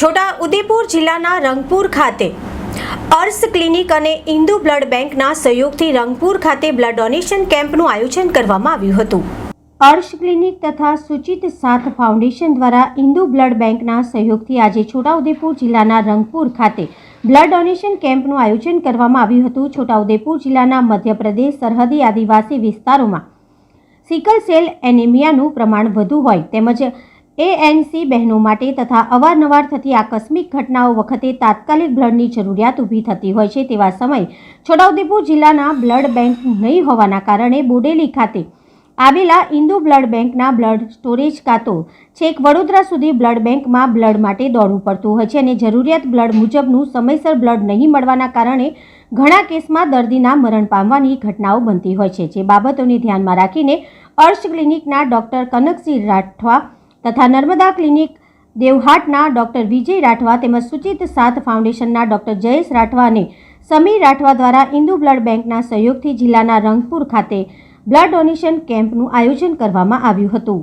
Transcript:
છોટા ઉદેપુર જિલ્લાના રંગપુર ખાતે hours clinic અને ઇન્દુ બ્લડ બેંકના સહયોગથી રંગપુર ખાતે બ્લડ ડોનેશન કેમ્પનું આયોજન કરવામાં આવ્યું હતું. અર્શ ક્લિનિક તથા સૂચિત સાથ ફાઉન્ડેશન દ્વારા ઇન્દુ બ્લડ બેંકના સહયોગથી આજે છોટાઉદેપુર જિલ્લાના રંગપુર ખાતે બ્લડ ડોનેશન કેમ્પનું આયોજન કરવામાં આવ્યું હતું. છોટાઉદેપુર જિલ્લાના મધ્યપ્રદેશ, સરહદી આદિવાસી વિસ્તારોમાં સિકલ સેલ એનિમિયાનું પ્રમાણ વધુ હોય તેમજ એએનસી બહેનો માટે તથા અવારનવાર થતી આકસ્મિક ઘટનાઓ વખતે તાત્કાલિક બ્લડની જરૂરિયાત ઊભી થતી હોય છે તેવા સમય છોટાઉદેપુર જિલ્લાના બ્લડ બેંક નહીં હોવાના કારણે બોડેલી ખાતે આવેલા ઇન્દુ બ્લડ બેંકના બ્લડ સ્ટોરેજ કાં તો છેક વડોદરા સુધી બ્લડ બેંકમાં બ્લડ માટે દોડવું પડતું હોય છે અને જરૂરિયાત બ્લડ મુજબનું સમયસર બ્લડ નહીં મળવાના કારણે ઘણા કેસમાં દર્દીના મરણ પામવાની ઘટનાઓ બનતી હોય છે. જે બાબતોને ધ્યાનમાં રાખીને અર્શ ક્લિનિકના ડૉક્ટર કનકસિંહ રાઠવા તથા નર્મદા ક્લિનિક દેવહાટના ડૉક્ટર વિજય રાઠવા તેમજ સૂચિત સાથ ફાઉન્ડેશનના ડૉક્ટર જયેશ રાઠવા અને સમીર રાઠવા દ્વારા ઇન્દુ બ્લડ બેંકના સહયોગથી જિલ્લાના રંગપુર ખાતે બ્લડ ડોનેશન કેમ્પનું આયોજન કરવામાં આવ્યું હતું.